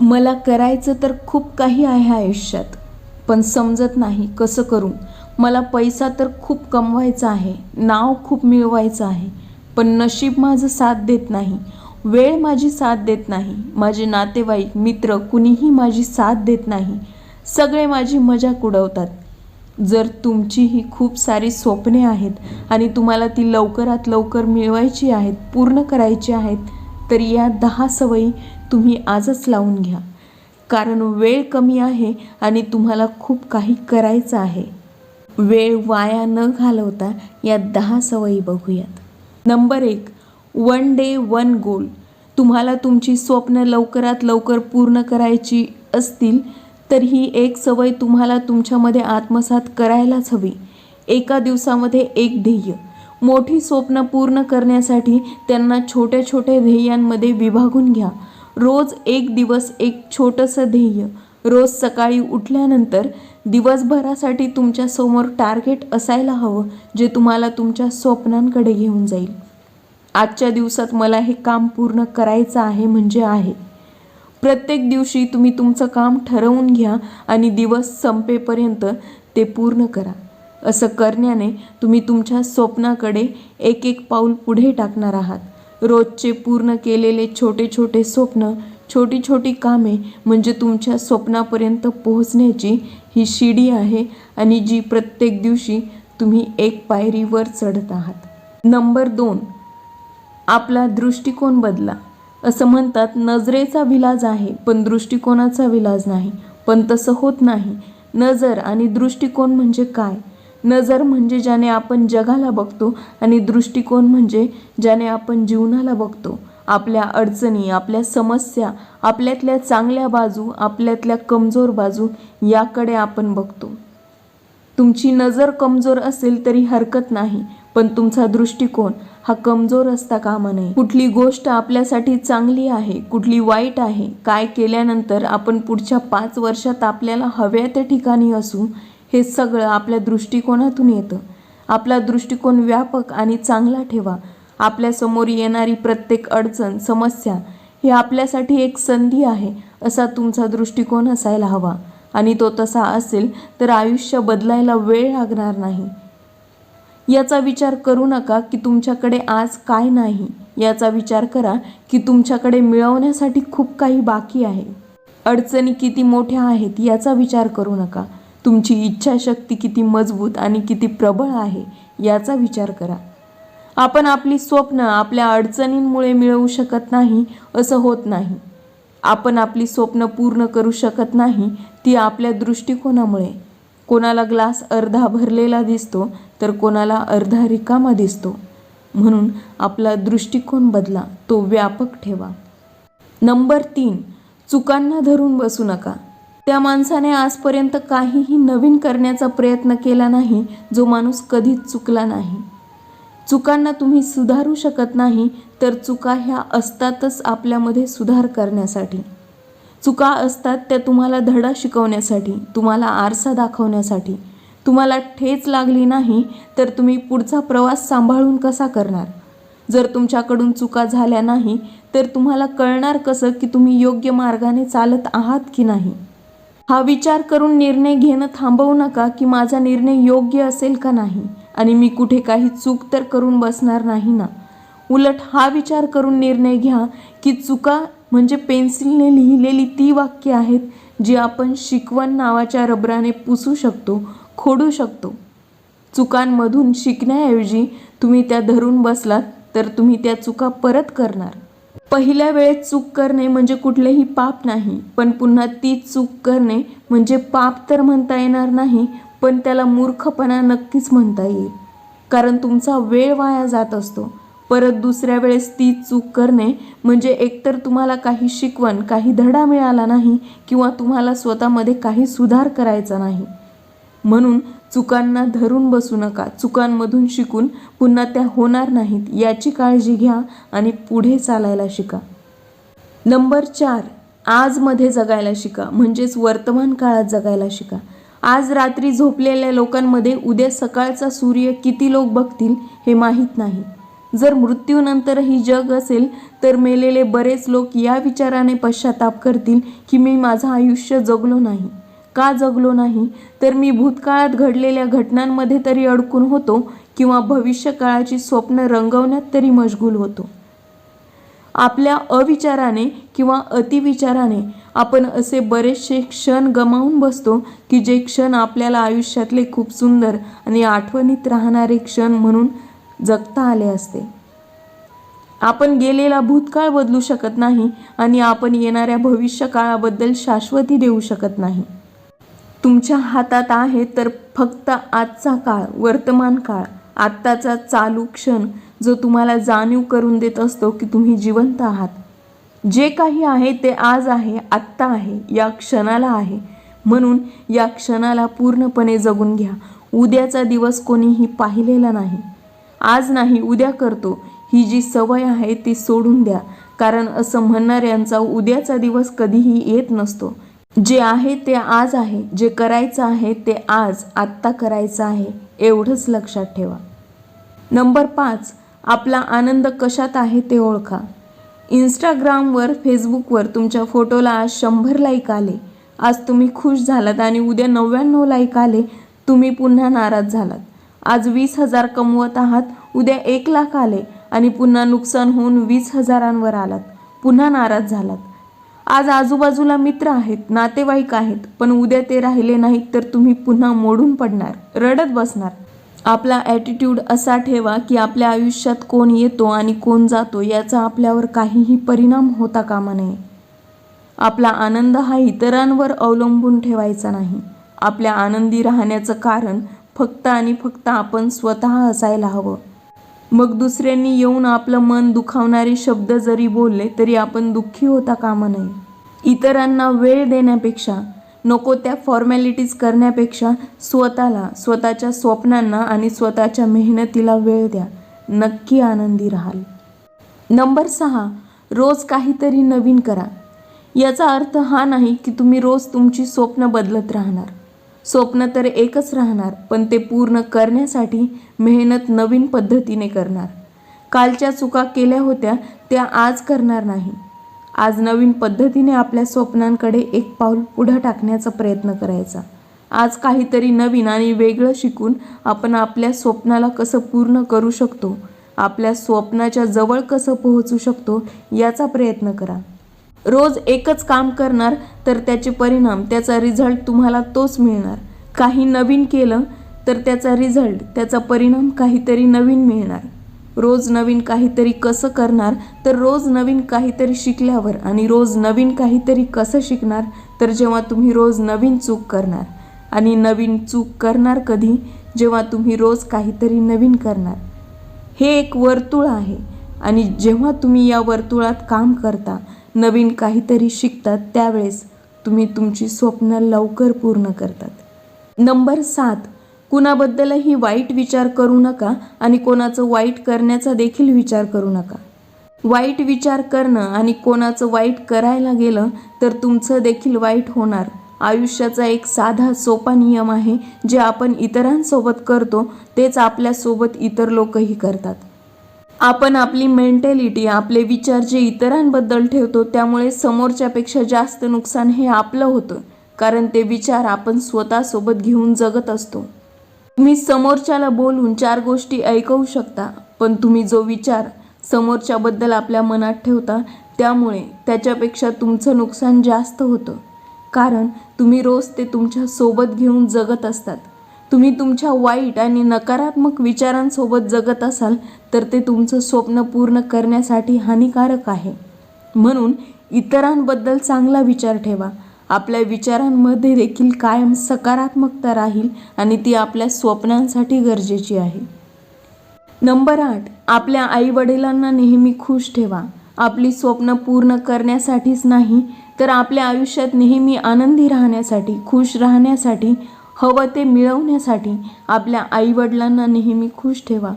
मला करायचं तर खूप काही आहे आयुष्यात पण समजत नाही कसं करू मला पैसा तर खूप कमवायचा आहे नाव खूप मिळवायचं आहे पण नशीब माझं साथ देत नाही. वेळ माझी साथ देत नाही माझे नातेवाईक मित्र कुणीही माझी साथ देत नाही. सगळे माझी मजाक उडवतात. जर तुमची ही खूप सारी स्वप्ने आहेत आणि तुम्हाला ती लवकरात लवकर मिळवायची आहेत पूर्ण करायची आहेत तर या दहा सवयी तुम्ही आजच लावून घ्या. कारण वेळ कमी आहे आणि तुम्हाला खूप काही करायचं आहे. वेळ वाया न घालवता या दहा सवयी बघूयात. नंबर एक वन डे वन गोल तुम्हाला तुमची स्वप्न लवकरात लवकर पूर्ण करायची असतील तर ही एक सवय तुम्हाला तुमच्यामध्ये आत्मसात करायलाच हवी. एका दिवसामध्ये एक ध्येय. मोठी स्वप्न पूर्ण करण्यासाठी त्यांना छोट्या छोट्या ध्येयांमध्ये विभागून घ्या. रोज एक दिवस एक छोटंसं ध्येय. रोज सकाळी उठल्यानंतर दिवसभरासाठी तुमच्यासमोर टार्गेट असायला हवं जे तुम्हाला तुमच्या स्वप्नांकडे घेऊन जाईल. आजच्या दिवसात मला हे काम पूर्ण करायचं आहे म्हणजे आहे. प्रत्येक दिवशी तुम्ही तुमचं काम ठरवून घ्या आणि दिवस संपेपर्यंत ते पूर्ण करा. असं करण्याने तुम्ही तुमच्या स्वप्नाकडे एक एक पाऊल पुढे टाकणार आहात. रोजचे पूर्ण केलेले छोटे छोटे स्वप्न छोटी छोटी कामे म्हणजे तुमच्या स्वप्नापर्यंत पोहोचण्याची ही शिडी आहे आणि जी प्रत्येक दिवशी तुम्ही एक पायरीवर चढत आहात. नंबर दोन आपला दृष्टिकोन बदला. असं म्हणतात नजरेचा विलाज आहे पण दृष्टिकोनाचा विलाज नाही पण तसं होत नाही. नजर आणि दृष्टिकोन म्हणजे काय? नजर म्हणजे ज्याने आपण जगाला बघतो आणि दृष्टिकोन म्हणजे ज्याने आपण जीवनाला बघतो. आपल्या अडचणी आपल्या समस्या आपल्यातल्या चांगल्या बाजू आपल्यातल्या कमजोर बाजू याकडे आपण बघतो. तुमची नजर कमजोर असेल तरी हरकत नाही पण तुमचा दृष्टिकोन हा कमजोर असता कामा नये. कुठली गोष्ट आपल्यासाठी चांगली आहे कुठली वाईट आहे काय केल्यानंतर आपण पुढच्या पाच वर्षात आपल्याला हव्या त्या ठिकाणी असू हे सगळं आपल्या दृष्टिकोनातून येतं. आपला दृष्टिकोन व्यापक आणि चांगला ठेवा. आपल्यासमोर येणारी प्रत्येक अडचण समस्या ही आपल्यासाठी एक संधी आहे असा तुमचा दृष्टिकोन असायला हवा. आणि तो तसा असेल तर आयुष्य बदलायला वेळ लागणार नाही. याचा विचार करू नका की तुमच्याकडे आज काय नाही. याचा विचार करा की तुमच्याकडे मिळवण्यासाठी खूप काही बाकी आहे. अडचणी किती मोठ्या आहेत याचा विचार करू नका. तुमची इच्छाशक्ती किती मजबूत आणि किती प्रबळ आहे याचा विचार करा. आपण आपली स्वप्न आपल्या अडचणींमुळे मिळवू शकत नाही असं होत नाही. आपण आपली स्वप्न पूर्ण करू शकत नाही ती आपल्या दृष्टिकोनामुळे. कोणाला ग्लास अर्धा भरलेला दिसतो तर कोणाला अर्धा रिकामा दिसतो. म्हणून आपला दृष्टिकोन बदला तो व्यापक ठेवा. नंबर तीन चुकांना धरून बसू नका. त्या माणसाने आजपर्यंत काहीही नवीन करण्याचा प्रयत्न केला नाही जो माणूस कधीच चुकला नाही. चुकांना तुम्ही सुधारू शकत नाही तर चुका ह्या असतातच आपल्यामध्ये सुधार करण्यासाठी. चुका असतात त्या तुम्हाला धडा शिकवण्यासाठी तुम्हाला आरसा दाखवण्यासाठी. तुम्हाला ठेच लागली नाही तर तुम्ही पुढचा प्रवास सांभाळून कसा करणार? जर तुमच्याकडून चुका झाल्या नाही तर तुम्हाला कळणार कसं की तुम्ही योग्य मार्गाने चालत आहात की नाही? हा विचार करून निर्णय घेणं थांबवू नका की माझा निर्णय योग्य असेल का नाही. आणि मी कुठे काही चूक तर करून बसणार नाही ना. उलट हा विचार करून निर्णय घ्या की चुका म्हणजे पेन्सिलने लिहिलेली ती वाक्य आहेत जी आपण शिकवण नावाच्या रबराने पुसू शकतो खोडू शकतो. चुकांमधून शिकण्याऐवजी तुम्ही त्या धरून बसलात तर तुम्ही त्या चुका परत करणार. पहिल्या वेळेत चूक करणे म्हणजे कुठलेही पाप नाही पण पुन्हा ती चूक करणे म्हणजे पाप तर म्हणता येणार नाही पण त्याला मूर्खपणा नक्कीच म्हणता येईल. कारण तुमचा वेळ वाया जात असतो. परत दुसऱ्या वेळेस ती चूक करणे म्हणजे एकतर तुम्हाला काही शिकवण काही धडा मिळाला नाही किंवा तुम्हाला स्वतःमध्ये काही सुधार करायचा नाही. म्हणून चुकांना धरून बसू नका. चुकांमधून शिकून पुन्हा त्या होणार नाहीत. याची काळजी घ्या आणि पुढे चालायला शिका. नंबर चार. आजमध्ये जगायला शिका. म्हणजेच वर्तमान काळात जगायला शिका. आज रात्री झोपलेल्या लोकांमध्ये उद्या सकाळचा सूर्य किती लोक बघतील हे माहीत नाही. जर मृत्यूनंतरही जग असेल तर मेलेले बरेच लोक या विचाराने पश्चाताप करतील की मी माझं आयुष्य जगलो नाही. का जगलो नाही तर मी भूतकाळात घडलेल्या घटनांमध्ये तरी अडकून होतो किंवा भविष्यकाळाची स्वप्न रंगवण्यात तरी मशगूल होतो. आपल्या अविचाराने किंवा अतिविचाराने आपण असे बरेचसे क्षण गमावून बसतो की जे क्षण आपल्याला आयुष्यातले खूप सुंदर आणि आठवणीत राहणारे क्षण म्हणून जगता आले असते. आपण गेलेला भूतकाळ बदलू शकत नाही आणि आपण येणाऱ्या भविष्यकाळाबद्दल शाश्वती देऊ शकत नाही. तुमच्या हातात आहे तर फक्त आजचा काळ वर्तमान काळ आत्ताचा चालू क्षण जो तुम्हाला जाणीव करून देत असतो की तुम्ही जिवंत आहात. जे काही आहे ते आज आहे आत्ता आहे या क्षणाला आहे. म्हणून या क्षणाला पूर्णपणे जगून घ्या. उद्याचा दिवस कोणीही पाहिलेला नाही. आज नाही उद्या करतो. ही जी सवय आहे ती सोडून द्या. कारण असं म्हणणाऱ्यांचा उद्याचा दिवस कधीही येत नसतो. जे आहे ते आज आहे जे करायचं आहे ते आज आत्ता करायचं आहे एवढंच लक्षात ठेवा. नंबर पाच आपला आनंद कशात आहे ते ओळखा. इंस्टाग्रामवर फेसबुकवर तुमच्या फोटोला आज शंभर लाईक आले. आज तुम्ही खुश झालात आणि उद्या नव्याण्णव लाईक आले तुम्ही पुन्हा नाराज झालात. आज वीस हजार कमवत आहात उद्या एक लाख आले आणि पुन्हा नुकसान होऊन वीस हजारांवर आलात. पुन्हा नाराज झालात. आज आजूबाजूला मित्र आहेत नातेवाईक आहेत पण उद्या ते राहिले नाहीत तर तुम्ही पुन्हा मोडून पडणार रडत बसणार. आपला ॲटिट्यूड असा ठेवा की आपल्या आयुष्यात कोण येतो आणि कोण जातो याचा आपल्यावर काहीही परिणाम होता कामा नये. आपला आनंद हा इतरांवर अवलंबून ठेवायचा नाही. आपल्या आनंदी राहण्याचं कारण फक्त आणि फक्त आपण स्वतः असायला हवं. मग दुसऱ्यांनी येऊन आपलं मन दुखावणारे शब्द जरी बोलले तरी आपण दुःखी होता कामा नये. इतरांना वेळ देण्यापेक्षा नको त्या फॉर्मॅलिटीज करण्यापेक्षा स्वतःला स्वतःच्या स्वप्नांना आणि स्वतःच्या मेहनतीला वेळ द्या. नक्की आनंदी राहाल. नंबर सहा रोज काहीतरी नवीन करा. याचा अर्थ हा नाही की तुम्ही रोज तुमची स्वप्न बदलत राहणार. स्वप्न तर एकच राहणार पण ते पूर्ण करण्यासाठी मेहनत नवीन पद्धतीने करणार. कालच्या चुका केल्या होत्या त्या आज करणार नाही. आज नवीन पद्धतीने आपल्या स्वप्नांकडे एक पाऊल पुढं टाकण्याचा प्रयत्न करायचा. आज काहीतरी नवीन आणि वेगळं शिकून आपण आपल्या स्वप्नाला कसं पूर्ण करू शकतो आपल्या स्वप्नाच्या जवळ कसं पोहोचू शकतो याचा प्रयत्न करा. रोज एकच काम करणार तर त्याचे परिणाम त्याचा रिझल्ट तुम्हाला तोच मिळणार. काही नवीन केलं तर त्याचा रिझल्ट त्याचा परिणाम काहीतरी नवीन मिळणार. रोज नवीन काहीतरी कसं करणार तर रोज नवीन काहीतरी शिकल्यावर आणि रोज नवीन काहीतरी कसं शिकणार तर जेव्हा तुम्ही रोज नवीन चूक करणार आणि नवीन चूक करणार कधी जेव्हा तुम्ही रोज काहीतरी नवीन करणार. हे एक वर्तुळ आहे आणि जेव्हा तुम्ही या वर्तुळात काम करता नवीन काहीतरी शिकतात त्यावेळेस तुम्ही तुमची स्वप्न लवकर पूर्ण करतात. नंबर सात कुणाबद्दलही वाईट विचार करू नका आणि कोणाचं वाईट करण्याचा देखील विचार करू नका. वाईट विचार करणं आणि कोणाचं वाईट करायला गेलं तर तुमचं देखील वाईट होणार. आयुष्याचा एक साधा सोपा नियम आहे जे आपण इतरांसोबत करतो तेच आपल्यासोबत इतर लोकही करतात. आपण आपली मेंटॅलिटी आपले विचार जे इतरांबद्दल ठेवतो त्यामुळे समोरच्यापेक्षा जास्त नुकसान हे आपलं होतं. कारण ते विचार आपण स्वतःसोबत घेऊन जगत असतो. तुम्ही समोरच्याला बोलून चार गोष्टी ऐकवू शकता पण तुम्ही जो विचार समोरच्याबद्दल आपल्या मनात ठेवता त्यामुळे त्याच्यापेक्षा तुमचं नुकसान जास्त होतं. कारण तुम्ही रोज ते तुमच्यासोबत घेऊन जगत असतात. तुम्ही तुमच्या वाईट आणि नकारात्मक विचारांसोबत जगत असाल तर ते तुमचं स्वप्न पूर्ण करण्यासाठी हानिकारक आहे. म्हणून इतरांबद्दल चांगला विचार ठेवा. आपल्या विचारांमध्ये देखील कायम सकारात्मकता राहील आणि ती आपल्या स्वप्नांसाठी गरजेची आहे. नंबर आठ आपल्या आईवडिलांना नेहमी खुश ठेवा. आपली स्वप्न पूर्ण करण्यासाठीच नाही तर आपल्या आयुष्यात नेहमी आनंदी राहण्यासाठी खुश राहण्यासाठी हवं ते मिळवण्यासाठी आपल्या आईवडिलांना नेहमी खुश ठेवा.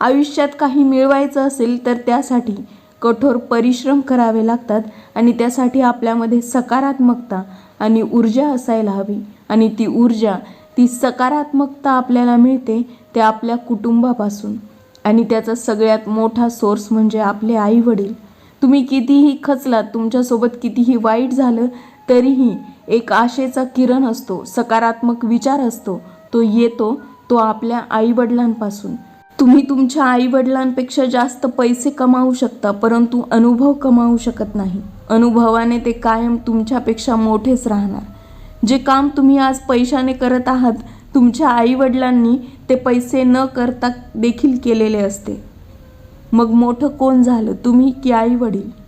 आयुष्यात काही मिळवायचं असेल तर त्यासाठी कठोर परिश्रम करावे लागतात आणि त्यासाठी आपल्यामध्ये सकारात्मकता आणि ऊर्जा असायला हवी. आणि ती ऊर्जा ती सकारात्मकता आपल्याला मिळते ते आपल्या कुटुंबापासून. आणि त्याचा सगळ्यात मोठा सोर्स म्हणजे आपले आईवडील. तुम्ही कितीही खचलात तुमच्यासोबत कितीही वाईट झालं तरीही एक आशेचा किरण असतो सकारात्मक विचार असतो. तो येतो तो आपल्या आईवडिलांपासून. तुम्ही तुमच्या आईवडिलांपेक्षा जास्त पैसे कमावू शकता परंतु अनुभव कमावू शकत नाही. अनुभवाने ते कायम तुमच्यापेक्षा मोठेच राहणार. जे काम तुम्ही आज पैशाने करत आहात तुमच्या आईवडिलांनी ते पैसे न करता देखील केलेले असते. मग मोठं कोण झालं? तुम्ही की आई वडील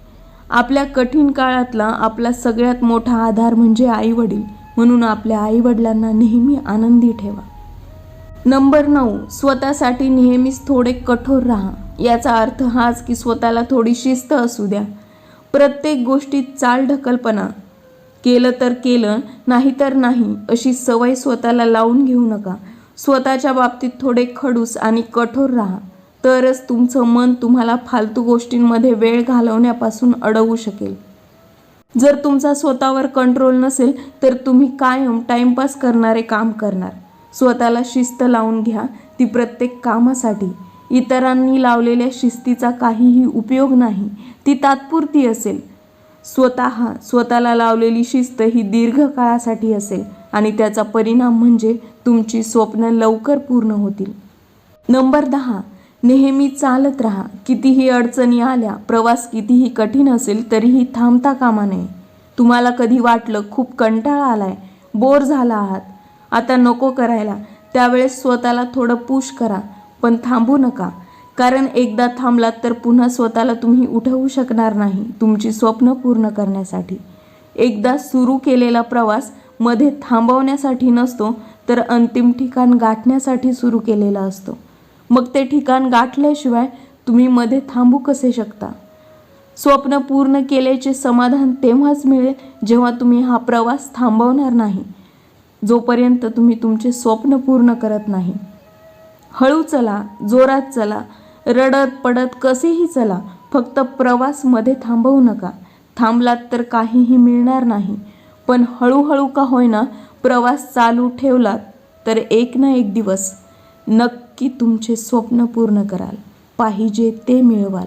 आपल्या कठीण काळातला आपला सगळ्यात मोठा आधार म्हणजे आई वडील म्हणून आपल्या आई वडिलांना नेहमी आनंदी ठेवा. नंबर नऊ स्वतःसाठी नेहमीच थोडे कठोर राहा. याचा अर्थ हाच की स्वतःला थोडी शिस्त असू द्या. प्रत्येक गोष्टीत चाल ढकलपणा. केलं तर केलं नाही तर नाही अशी सवय स्वतःला लावून घेऊ नका. स्वतःच्या बाबतीत थोडे खडूस आणि कठोर राहा. तरच तुमचं मन तुम्हाला फालतू गोष्टींमध्ये वेळ घालवण्यापासून अडवू शकेल. जर तुमचा स्वतःवर कंट्रोल नसेल तर तुम्ही कायम टाईमपास करणारे काम करणार. स्वतःला शिस्त लावून घ्या ती प्रत्येक कामासाठी. इतरांनी लावलेल्या शिस्तीचा काहीही उपयोग नाही ती तात्पुरती असेल. स्वतः स्वतःला लावलेली शिस्त ही दीर्घकाळासाठी असेल आणि त्याचा परिणाम म्हणजे तुमची स्वप्न लवकर पूर्ण होतील. नंबर दहा. नेहमी चालत राहा. कितीही अडचणी आल्या प्रवास कितीही कठीण असेल तरीही थांबता कामा नये. तुम्हाला कधी वाटलं खूप कंटाळा आलाय बोर झाला आहात. आता नको करायला. त्यावेळेस स्वतःला थोडं पुश करा पण थांबू नका. कारण एकदा थांबलात तर पुन्हा स्वतःला तुम्ही उठवू शकणार नाही तुमची स्वप्न पूर्ण करण्यासाठी. एकदा सुरू केलेला प्रवासमध्ये थांबवण्यासाठी नसतो तर अंतिम ठिकाण गाठण्यासाठी सुरू केलेला असतो. मग ते ठिकाण गाठल्याशिवाय तुम्ही मध्ये थांबू कसे शकता? स्वप्न पूर्ण केल्याचे समाधान तेव्हाच मिळेल जेव्हा तुम्ही हा प्रवास थांबवणार नाही जोपर्यंत तुम्ही तुमचे स्वप्न पूर्ण करत नाही. हळू चला जोरात चला रडत पडत कसेही चला फक्त प्रवासमध्ये थांबवू नका. थांबलात तर काहीही मिळणार नाही पण हळूहळू का होईना प्रवास चालू ठेवलात तर एक ना एक दिवस नक्की तुमचे स्वप्न पूर्ण कराल. पाहिजे ते मिळवाल.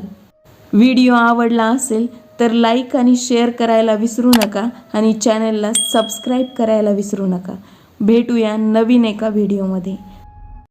व्हिडिओ आवडला असेल तर लाईक आणि शेअर करायला विसरू नका आणि चॅनलला सबस्क्राईब करायला विसरू नका. भेटूया नवीन एका व्हिडिओमध्ये.